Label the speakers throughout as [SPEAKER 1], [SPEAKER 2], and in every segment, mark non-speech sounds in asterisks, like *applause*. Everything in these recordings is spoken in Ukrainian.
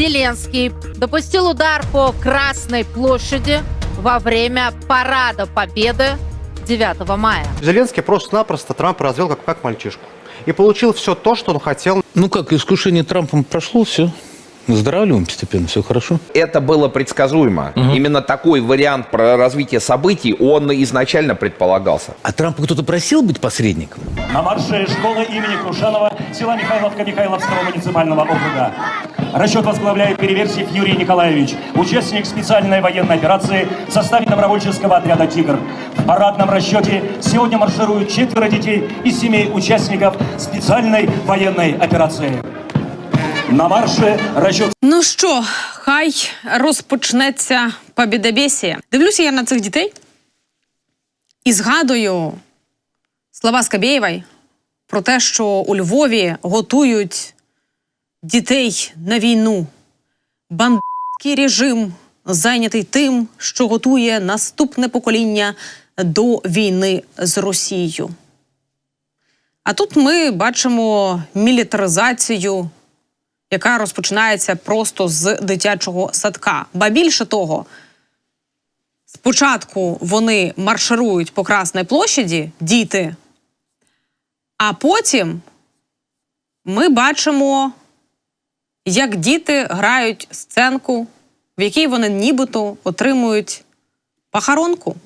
[SPEAKER 1] Зеленский допустил удар по Красной площади во время парада Победы 9 мая.
[SPEAKER 2] Зеленский просто-напросто Трампа развел как, как мальчишку. И получил все то, что он хотел.
[SPEAKER 3] Ну как, искушение Трампом прошло, все. Выздоравливаем постепенно, все хорошо.
[SPEAKER 4] Это было предсказуемо. Именно такой вариант про развитие событий, он изначально предполагался.
[SPEAKER 3] А Трампа кто-то просил быть посредником?
[SPEAKER 5] На марше школы имени Крушанова, села Михайловка Михайловского муниципального округа. Расчет возглавляет Переверсив Юрий Николаевич, участник специальной военной операции в составе добровольческого отряда «Тигр». В парадном расчете сегодня маршируют четверо детей из семей участников специальной военной операции. На марше расчет
[SPEAKER 6] Ну що, хай розпочнеться побідебесія. Дивлюся я на цих дітей і згадую слова Скабєєвої про те, що у Львові готують дітей на війну. Бандитський режим зайнятий тим, що готує наступне покоління до війни з Росією. А тут ми бачимо мілітаризацію яка розпочинається просто з дитячого садка. Ба більше того, спочатку вони марширують по Красній площаді, діти, а потім ми бачимо, як діти грають сценку, в якій вони нібито отримують пахаронку.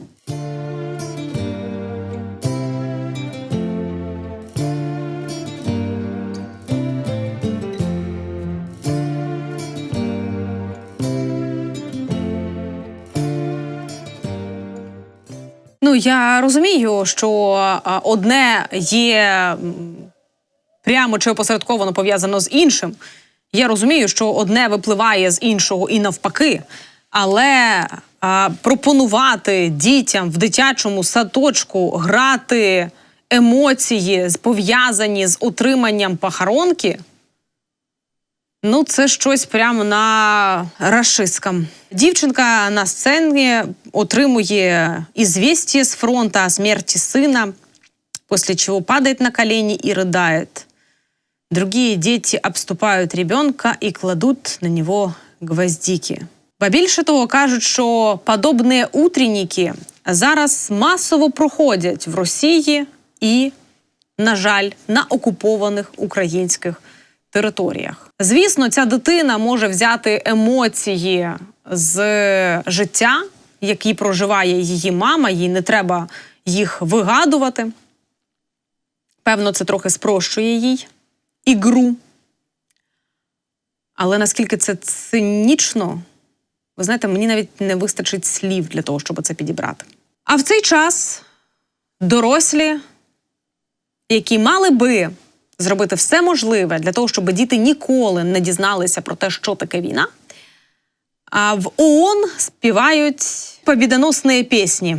[SPEAKER 6] Ну, я розумію, що одне є прямо чи опосередковано пов'язано з іншим. Я розумію, що одне випливає з іншого і навпаки. Але а, пропонувати дітям в дитячому садочку грати емоції, пов'язані з отриманням пахаронки. Ну, це щось прямо на рашистськом. Дівчинка на сцені отримує ізвістие з фронту о смерти сина, после чего падает на колени и рыдает. Другие дети обступают ребенка и кладут на него гвоздики. Ба більше того, кажуть, що подобні утренніки зараз масово проходять в Росії і, на жаль, на окупованих українських територіях. Звісно, ця дитина може взяти емоції з життя, які проживає її мама, їй не треба їх вигадувати. Певно, це трохи спрощує їй ігру. Але наскільки це цинічно, ви знаєте, мені навіть не вистачить слів для того, щоб це підібрати. А в цей час дорослі, які мали би зробити все можливе для того, щоб діти ніколи не дізналися про те, що таке війна. А в ООН співають побідоносні пісні.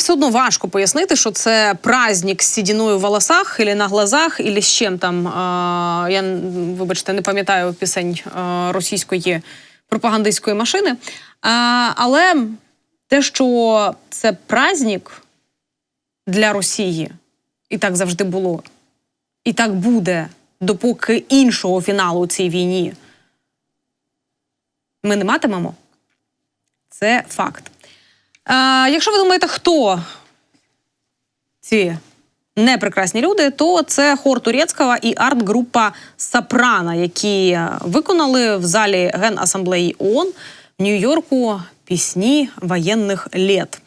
[SPEAKER 6] Все одно важко пояснити, що це праздник з сідіною в волосах, і на глазах, і з чим там. Я, вибачте, не пам'ятаю пісень російської пропагандистської машини. Але те, що це праздник для Росії, і так завжди було, і так буде, допоки іншого фіналу у цій війні ми не матимемо, це факт. А, якщо ви думаєте, хто ці непрекрасні люди, то це хор Турецького і арт-група Сопрано, які виконали в залі Генасамблеї ООН в Нью-Йорку пісні воєнних літ.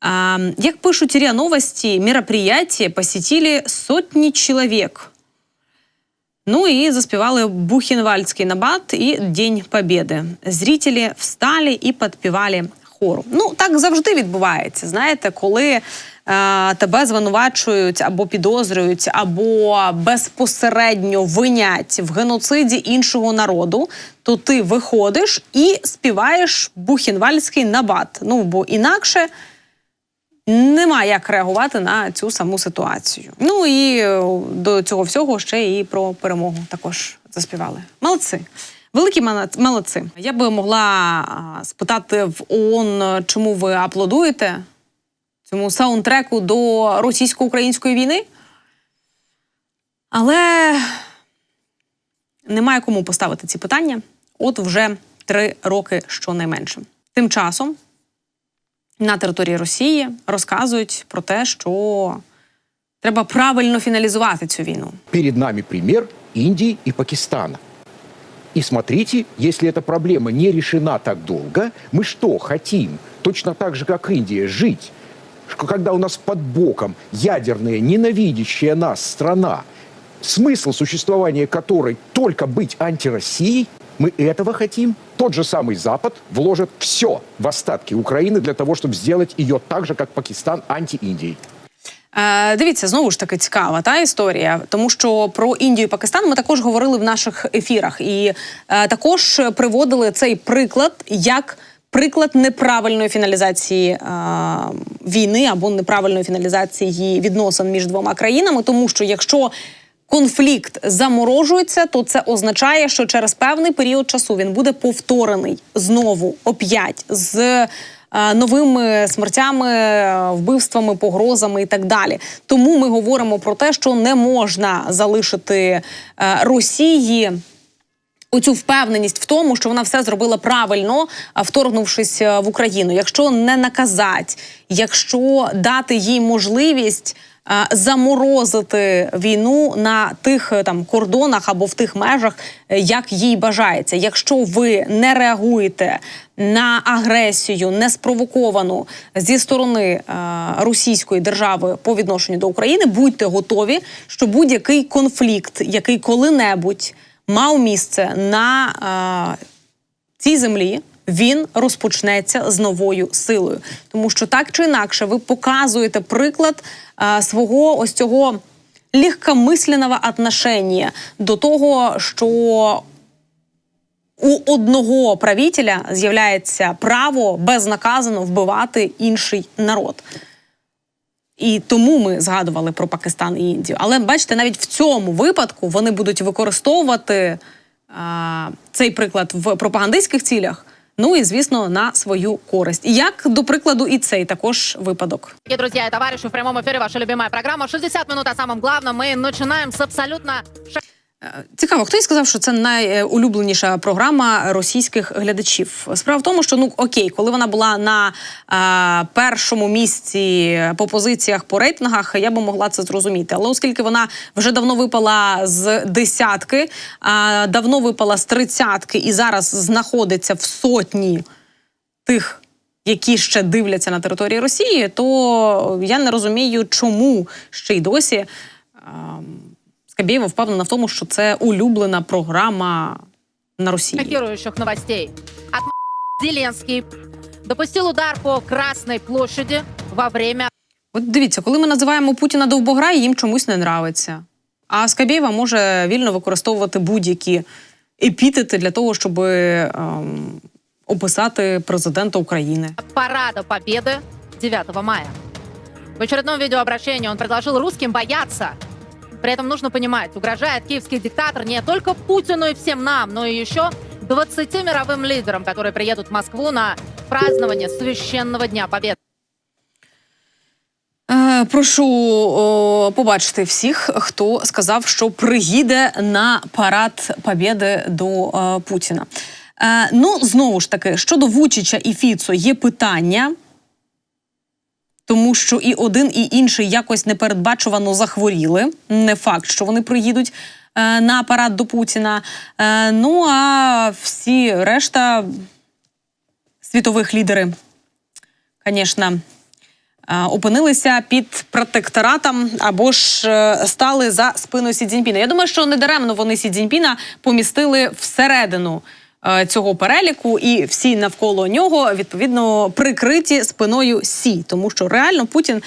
[SPEAKER 6] А, як пишуть РИА Новости, мероприятие посетили сотні чоловік. Ну і заспівали Бухенвальдський набат і День Побєди. Зрителі встали і підпівали хору. Ну так завжди відбувається. Знаєте, коли е, тебе звинувачують або підозрюють, або безпосередньо винять в геноциді іншого народу, то ти виходиш і співаєш Бухенвальдський набат. Ну бо інакше нема як реагувати на цю саму ситуацію. Ну і е, до цього всього ще і про перемогу також заспівали. Молодці. Великі молодці. Я би могла спитати в ООН, чому ви аплодуєте цьому саундтреку до російсько-української війни. Але немає кому поставити ці питання. От вже три роки щонайменше. Тим часом на території Росії розказують про те, що треба правильно фіналізувати цю війну.
[SPEAKER 7] Перед нами пример Индии и Пакистана. И смотрите, если эта проблема не решена так долго, мы что, хотим, точно так же, как Индия, жить, когда у нас под боком ядерная, ненавидящая нас страна, смысл существования которой только быть антироссией, мы этого хотим? Тот же самый Запад вложит все в остатки Украины для того, чтобы сделать ее так же, как Пакистан, анти-Индией.
[SPEAKER 6] Е, дивіться, знову ж таки цікава та історія, тому що про Індію і Пакистан ми також говорили в наших ефірах, і е, також приводили цей приклад як приклад неправильної фіналізації е, війни або неправильної фіналізації відносин між двома країнами, тому що якщо конфлікт заморожується, то це означає, що через певний період часу він буде повторений знову оп'ять з новими смертями, е, вбивствами, погрозами і так далі. Тому ми говоримо про те, що не можна залишити е, Росії. Оцю впевненість в тому, що вона все зробила правильно, а, вторгнувшись е, в Україну. Якщо не наказати, якщо дати їй можливість е, заморозити війну на тих е, там кордонах або в тих межах, е, як їй бажається. Якщо ви не реагуєте на агресію, не спровоковану зі сторони е, Російської держави по відношенню до України, будьте готові, що будь-який конфлікт, який коли-небудь мав місце на е, цій землі. Він розпочнеться з новою силою, тому що так чи інакше ви показуєте приклад е, свого ось цього легкомисленного отношення до того, що у одного правителя з'являється право безнаказано вбивати інший народ. І тому ми згадували про Пакистан і Індію. Але бачите, навіть в цьому випадку вони будуть використовувати а, цей приклад в пропагандистських цілях. Ну і звісно на свою користь. Як до прикладу, і цей також випадок.
[SPEAKER 1] і друзі, и товарищи, в прямому ефірі ваша любима програма. «60 минут о самом главном». Ми починаємо з абсолютно
[SPEAKER 6] Цікаво, хтось сказав, що це найулюбленіша програма російських глядачів. Справа в тому, що ну окей, коли вона була на а, першому місці по позиціях по рейтингах, я би могла це зрозуміти. Але оскільки вона вже давно випала з десятки, а, давно випала з тридцятки і зараз знаходиться в сотні тих, які ще дивляться на території Росії, то я не розумію, чому ще й досі. ем, Скабєєва впевнена в тому, що це улюблена програма на Росії.
[SPEAKER 1] шокирующих новостей. От Зеленский допустил удар по Красной площади во время
[SPEAKER 6] От дивіться, коли ми називаємо Путіна довбограй, їм чомусь не нравиться. А Скабєєва може вільно використовувати будь-які епітети для того, щоб ем, описати президента України.
[SPEAKER 1] парада Победы 9 мая. В очередном видеообращении он предложил русским бояться. При этом нужно понимать, угрожает киевский диктатор не только Путину и всем нам, но и еще 20 мировым лидерам, которые приедут в Москву на празднование священного Дня Победы.
[SPEAKER 6] Е, прошу о, побачити всіх, хто сказав, що приїде на парад Побєди до е, Путіна. Е, ну, знову ж таки, щодо Вучича і Фіцо є питання. Тому що і один, і інший якось непередбачувано захворіли. Не факт, що вони приїдуть е, на парад до Путіна. Е, ну а всі решта світових лідери, звісно, е, опинилися під протекторатом або ж стали за спину Сі Цзіньпіна. Я думаю, що недаремно вони Сі Цзіньпіна помістили всередину цього переліку, і всі навколо нього відповідно прикриті спиною Сі, тому що реально Путін е,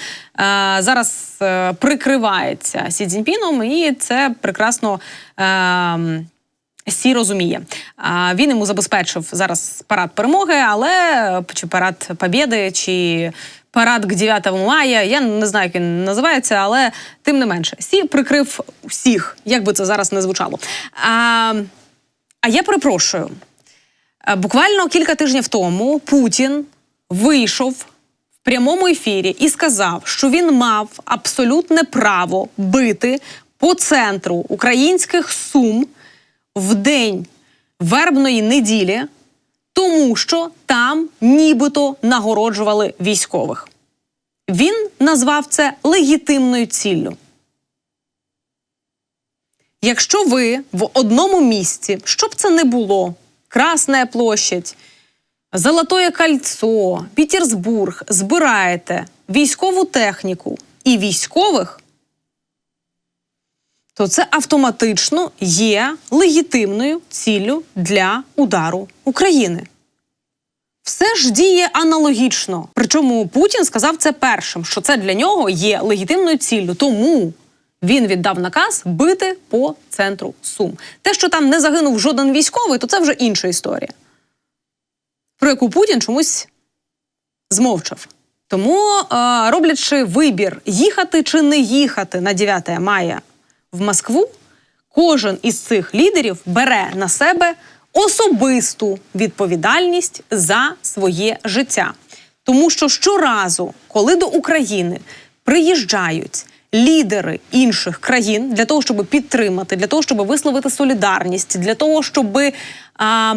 [SPEAKER 6] зараз е, прикривається Сі Цзіньпіном, і це прекрасно. Е, Сі розуміє. Він йому забезпечив зараз парад перемоги, але чи парад Побєди, чи парад к 9 мая. Я не знаю, як він називається, але тим не менше, Сі прикрив усіх, як би це зараз не звучало. А я перепрошую. Е, Буквально кілька тижнів тому Путін вийшов в прямому ефірі і сказав, що він мав абсолютне право бити по центру українських сум в день вербної неділі, тому що там нібито нагороджували військових. Він назвав це легітимною ціллю. Якщо ви в одному місці, що б це не було, Красна площадь, Золотое кольцо, Пітерсбург, збираєте військову техніку і військових, то це автоматично є легітимною ціллю для удару України. Все ж діє аналогічно. Причому Путін сказав це першим, що це для нього є легітимною ціллю. Тому він віддав наказ бити по центру Сум. Те, що там не загинув жоден військовий, то це вже інша історія, про яку Путін чомусь змовчав. Тому, роблячи вибір, їхати чи не їхати на 9 мая в Москву, кожен із цих лідерів бере на себе особисту відповідальність за своє життя. Тому що щоразу, коли до України приїжджають лідери інших країн для того, щоб підтримати, для того, щоб висловити солідарність, для того, щоб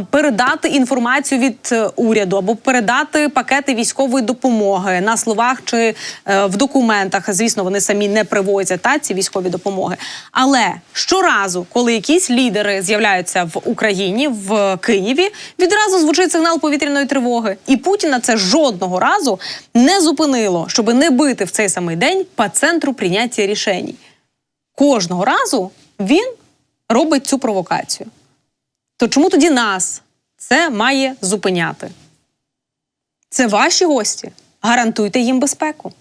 [SPEAKER 6] передати інформацію від е, уряду або передати пакети військової допомоги на словах чи е, в документах. Звісно, вони самі не привозять та ці військові допомоги. Але щоразу, коли якісь лідери з'являються в Україні в Києві, відразу звучить сигнал повітряної тривоги. І Путіна це жодного разу не зупинило, щоб не бити в цей самий день по центру прийняття рішень. Кожного разу він робить цю провокацію. То чому тоді нас це має зупиняти? Це ваші гості. Гарантуйте їм безпеку.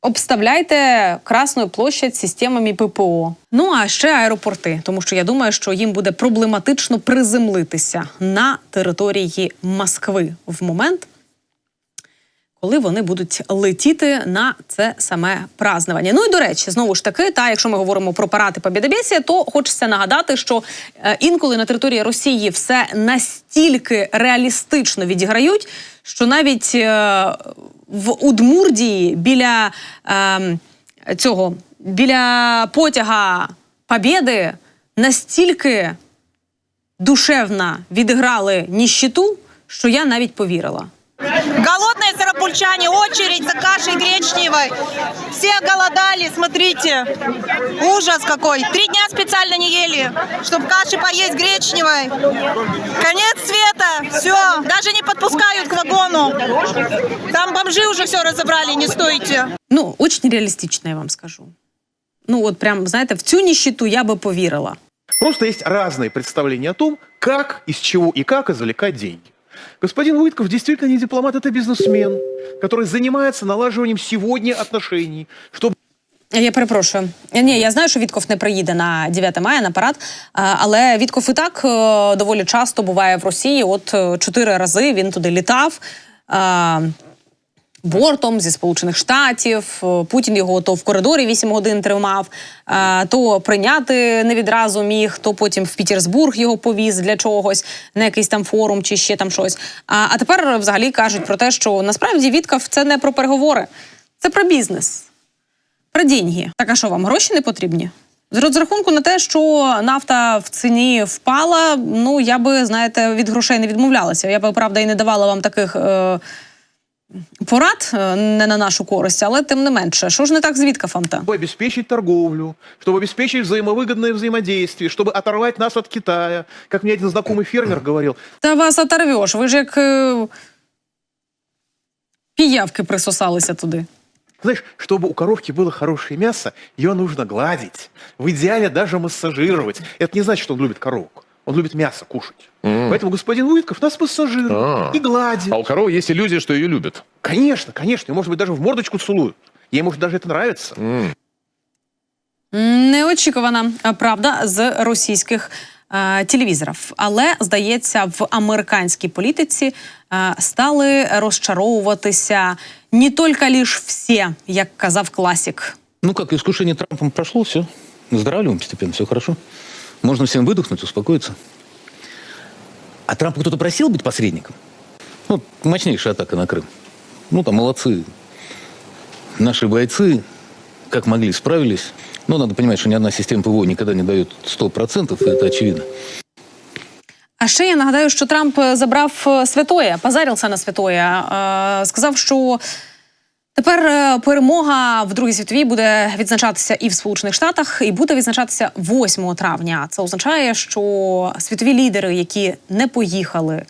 [SPEAKER 6] Обставляйте Красну площадь системами ППО. Ну а ще аеропорти, тому що я думаю, що їм буде проблематично приземлитися на території Москви в момент, коли вони будуть летіти на це саме празднування. Ну і до речі, знову ж таки, та якщо ми говоримо про паради Побєдобєсія, то хочеться нагадати, що е, інколи на території Росії все настільки реалістично відіграють, що навіть е, в Удмурдії біля е, цього біля потяга Побєди настільки душевно відіграли ніщиту, що я навіть повірила.
[SPEAKER 8] Голодные сарапульчане, очередь за кашей гречневой. Все голодали, смотрите. Ужас какой. Три дня специально не ели, чтобы каши поесть гречневой. Конец света. Все. Даже не подпускают к вагону. Там бомжи уже все разобрали, не стойте.
[SPEAKER 6] Ну, очень реалістично, я вам скажу. Ну, от прям, знаєте, в цю ніщиту я би повірила.
[SPEAKER 9] Просто есть разные представления о том, как, из чего и как извлекать деньги. Господин Уитков действительно не дипломат, это бизнесмен, который занимается налаживанием сегодня отношений, чтобы
[SPEAKER 6] Я перепрошую. Ні, я знаю, що Вітков не приїде на 9 мая на парад, а, але Вітков і так е, доволі часто буває в Росії. От е, чотири рази він туди літав. Бортом зі Сполучених Штатів Е, Путін його то в коридорі 8 годин тримав, е, то прийняти не відразу міг, то потім в Пітерсбург його повіз для чогось на якийсь там форум чи ще там щось. А, тепер взагалі кажуть про те, що насправді Вітков це не про переговори, це про бізнес про деньги. Так а що вам гроші не потрібні? З розрахунку на те, що нафта в ціні впала, ну я би, знаєте, від грошей не відмовлялася. Я би, правда, і не давала вам таких е, порад не на нашу користь, але тим не менше, що ж не так з Віткафом-то?
[SPEAKER 9] обеспечить торговлю, чтобы обеспечить взаимовыгодное взаимодействие, чтобы оторвать нас от Китая. Как мне один знакомый фермер говорил,
[SPEAKER 6] Та вас оторвеш, ви ж як е, піявки присосалися туди.
[SPEAKER 9] знаешь, чтобы у коровки было хорошее мясо, ее нужно гладить, в идеале даже массажировать. Это не значит, что он любит коровку. Он любит мясо кушать. Поэтому господин Уитков нас массажирует
[SPEAKER 10] А.
[SPEAKER 9] и гладит.
[SPEAKER 10] А у коровы есть иллюзия, что ее любят.
[SPEAKER 9] Конечно, конечно. И, может быть, даже в мордочку целуют. Ей, может, даже это нравится.
[SPEAKER 6] Неочікувана е, правда з російських е, телевізорів. Але здається, в американській політиці е, стали розчаровуватися не тільки лиш всі, як казав класік.
[SPEAKER 3] Ну как, искушение Трампом прошло, все. Выздоравливаем постепенно, все хорошо. Можно всем выдохнуть, успокоиться. А Трампа кто-то просил быть посредником? Ну, мощнейшая атака на Крым. Ну, там молодцы. Наши бойцы, как могли, справились. Но надо понимать, что ни одна система ПВО никогда не дает 100%, и это очевидно.
[SPEAKER 6] А ще я нагадаю, що Трамп забрав е, святоє, позарился на святоє. Е, Сказав, що тепер е, перемога в Другій світовій буде відзначатися і в Сполучених Штатах, і буде відзначатися 8 травня. Це означає, що світові лідери, які не поїхали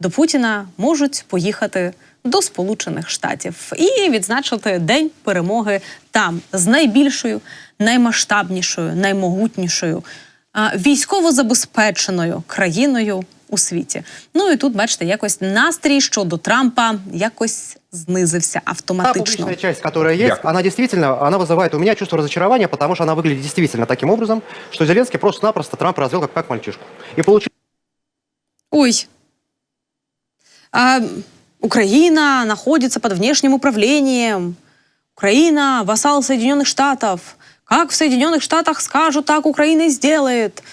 [SPEAKER 6] до Путіна, можуть поїхати до Сполучених Штатів і відзначити День перемоги там з найбільшою, наймасштабнішою, наймогутнішою військово забезпеченою країною у світі. Ну і тут, бачите, якось настрій щодо Трампа якось знизився
[SPEAKER 2] Та
[SPEAKER 6] автоматично.
[SPEAKER 2] публичная часть, которая есть,
[SPEAKER 4] Дякую.
[SPEAKER 2] она действительно, она вызывает у меня чувство разочарования, потому что она выглядит действительно таким образом, что Зеленский просто-напросто Трампа развел как, как мальчишку. И получил
[SPEAKER 6] Ой. А, Украина находится под внешним управлением. Украина – вассал Соединенных Штатов. Как в Соединенных Штатах скажут, так Украина и сделает.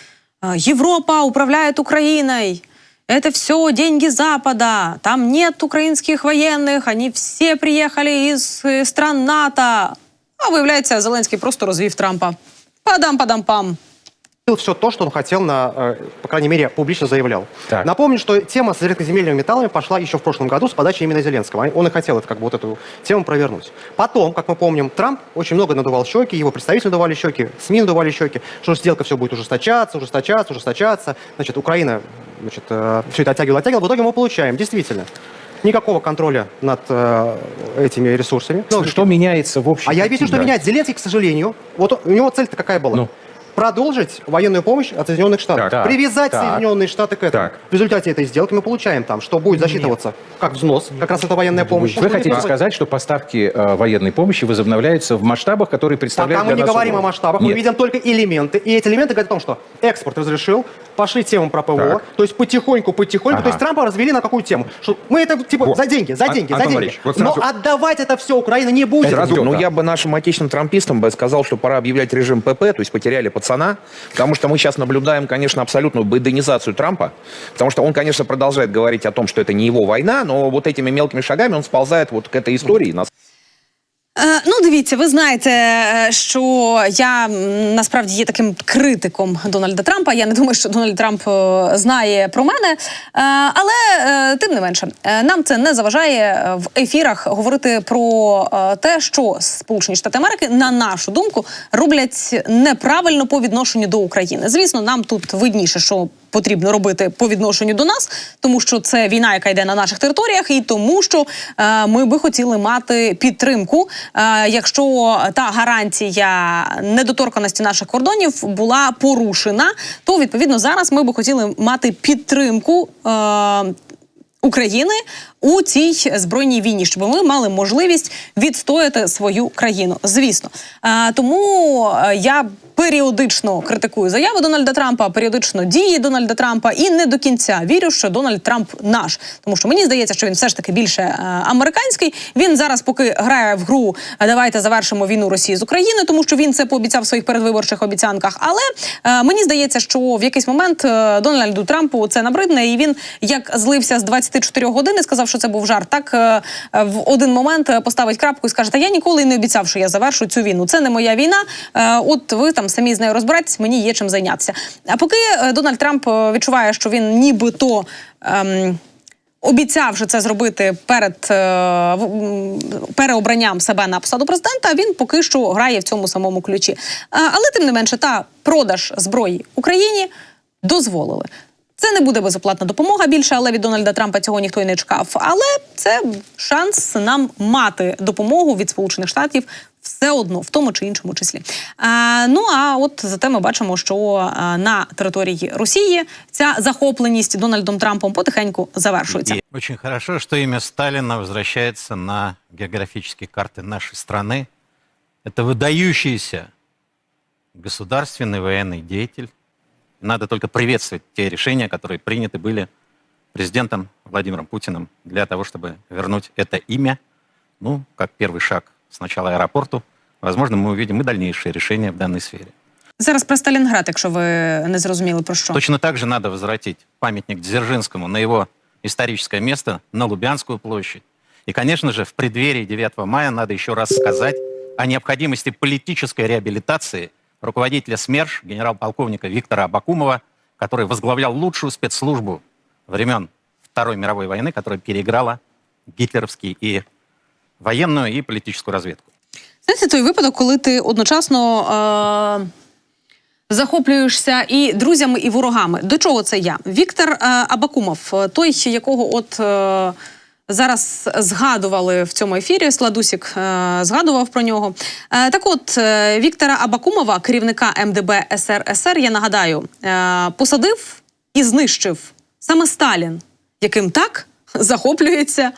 [SPEAKER 6] А, Европа управляет Украиной. Это все деньги Запада. Там нет украинских военных. Они все приехали из э, стран НАТО. А виявляється, Зеленський просто розвів Трампа. Падам-падам-пам.
[SPEAKER 2] Все то, что он хотел, на, э, по крайней мере, публично заявлял.
[SPEAKER 7] Так.
[SPEAKER 2] Напомню, что тема с редкоземельными металлами пошла еще в прошлом году с подачи именно Зеленского. Он и хотел это, как бы, вот эту тему провернуть. Потом, как мы помним, Трамп очень много надувал щеки, его представители надували щеки, СМИ надували щеки, что сделка все будет ужесточаться, ужесточаться, ужесточаться. Значит, Украина значит, все это оттягивала, оттягивала. В итоге мы получаем, действительно, никакого контроля над э, этими ресурсами. Ну,
[SPEAKER 7] Что меняется в общем?
[SPEAKER 2] а я объясню, что
[SPEAKER 7] Да.
[SPEAKER 2] меняет. Зеленский, к сожалению, вот у него цель-то какая была?
[SPEAKER 7] Ну.
[SPEAKER 2] Продолжить военную помощь от Соединенных Штатов.
[SPEAKER 7] Так.
[SPEAKER 2] Привязать
[SPEAKER 7] Так.
[SPEAKER 2] Соединенные Штаты к этому.
[SPEAKER 7] Так.
[SPEAKER 2] В результате этой сделки мы получаем там, что будет засчитываться как взнос, как раз это военная помощь.
[SPEAKER 7] Вы
[SPEAKER 2] Может,
[SPEAKER 7] хотите сказать, что поставки э, военной помощи возобновляются в масштабах, которые представляют
[SPEAKER 2] Пока мы
[SPEAKER 7] для
[SPEAKER 2] не
[SPEAKER 7] нас
[SPEAKER 2] говорим о
[SPEAKER 7] угрозу?
[SPEAKER 2] масштабах, мы
[SPEAKER 7] Нет.
[SPEAKER 2] видим только элементы. И эти элементы говорят о том, что экспорт разрешил, пошли темам про ПВО,
[SPEAKER 7] Так.
[SPEAKER 2] то есть потихоньку, потихоньку.
[SPEAKER 7] Ага.
[SPEAKER 2] То есть Трампа развели на какую тему? Что мы это типа
[SPEAKER 7] Вот.
[SPEAKER 2] за деньги, за
[SPEAKER 7] Ан-
[SPEAKER 2] деньги, за
[SPEAKER 7] Антон
[SPEAKER 2] деньги.
[SPEAKER 7] Вот
[SPEAKER 2] Но
[SPEAKER 7] сразу-
[SPEAKER 2] отдавать это все Украина не будет.
[SPEAKER 4] Сразу, ну
[SPEAKER 7] да.
[SPEAKER 4] я бы нашим отечественным трампистам бы сказал, что пора объявлять режим ПП, то есть потеряли пацана, потому что мы сейчас наблюдаем, конечно, абсолютную байденизацию Трампа, потому что он, конечно, продолжает говорить о том, что это не его война, но вот этими мелкими шагами он сползает вот к этой истории.
[SPEAKER 6] Е, ну, дивіться, ви знаєте, е, що я насправді є таким критиком Дональда Трампа. Я не думаю, що Дональд Трамп е, знає про мене. Але тим не менше, нам це не заважає в ефірах говорити про те, що Сполучені Штати Америки, на нашу думку, роблять неправильно по відношенню до України. Звісно, нам тут видніше, що потрібно робити по відношенню до нас, тому що це війна, яка йде на наших територіях, і тому, що е, ми би хотіли мати підтримку, е, якщо та гарантія недоторканості наших кордонів була порушена, то відповідно зараз ми би хотіли мати підтримку. Е, України у цій збройній війні, щоб ми мали можливість відстояти свою країну. Звісно, Е, тому е, я періодично критикую заяви Дональда Трампа, періодично дії Дональда Трампа, і не до кінця вірю, що Дональд Трамп наш, тому що мені здається, що він все ж таки більше е, американський. Він зараз, поки грає в гру, давайте завершимо війну Росії з України, тому що він це пообіцяв в своїх передвиборчих обіцянках. Але е, мені здається, що в якийсь момент е, Дональду Трампу це набридне, і він як злився з 24 годин і сказав, що це був жарт. Так е, е, в один момент е, поставить крапку і скаже: Та я ніколи не обіцяв, що я завершу цю війну. Це не моя війна. Е, От ви там самі з нею розбирайтесь, мені є чим зайнятися. А поки е, Дональд Трамп е, відчуває, що він нібито. Ем, Обіцявши це зробити перед е, переобранням себе на посаду президента, він поки що грає в цьому самому ключі. А, але тим не менше, та продаж зброї Україні дозволили. Це не буде безоплатна допомога більше, але від Дональда Трампа цього ніхто й не чекав. Але це шанс нам мати допомогу від Сполучених Штатів все одно, в тому чи іншому числі. А, ну а от зате ми бачимо, що а, на території Росії ця захопленість Дональдом Трампом потихеньку завершується.
[SPEAKER 11] И очень хорошо, что имя Сталина возвращается на географические карты нашей страны. Это выдающийся государственный военный деятель. Надо только приветствовать те решения, которые приняты были президентом Владимиром Путиным для того, чтобы вернуть это имя, ну, как первый шаг сначала аэропорту. Возможно, мы увидим и дальнейшие решения в данной сфере.
[SPEAKER 6] Зараз про Сталінград, якщо ви не зрозуміли про що.
[SPEAKER 11] Точно так же надо возвратить памятник Дзержинскому на его историческое место, на Лубянскую площадь. И, конечно же, в преддверии 9 мая надо еще раз сказать о необходимости политической реабилитации руководителя СМЕРШ, генерал-полковника Виктора Абакумова, который возглавлял лучшую спецслужбу времен Второй мировой войны, которая переиграла гитлеровский и военную, и политическую разведку.
[SPEAKER 6] Знаєте, той випадок, коли ти одночасно е- захоплюєшся і друзями, і ворогами. До чого це я? Віктор е- Абакумов, той, якого от. Е- Зараз згадували в цьому ефірі. Сладусік е, згадував про нього. Е, так, от е, Віктора Абакумова, керівника МДБ СРСР, я нагадаю, е, посадив і знищив саме Сталін, яким так *laughs* захоплюється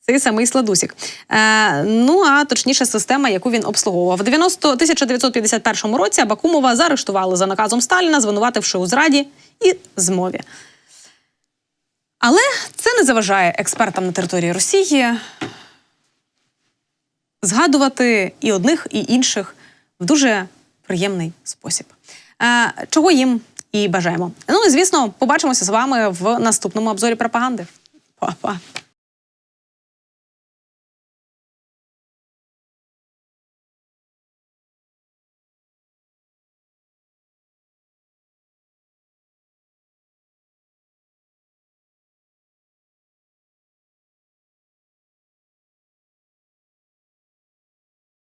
[SPEAKER 6] цей самий Сладусік. Е, ну а точніше, система, яку він обслуговував. В 90 1951 році Абакумова заарештували за наказом Сталіна, звинувативши у зраді і змові. Але це не заважає експертам на території Росії згадувати і одних, і інших в дуже приємний спосіб. Е, чого їм і бажаємо. Ну і звісно, побачимося з вами в наступному обзорі пропаганди. Па-па.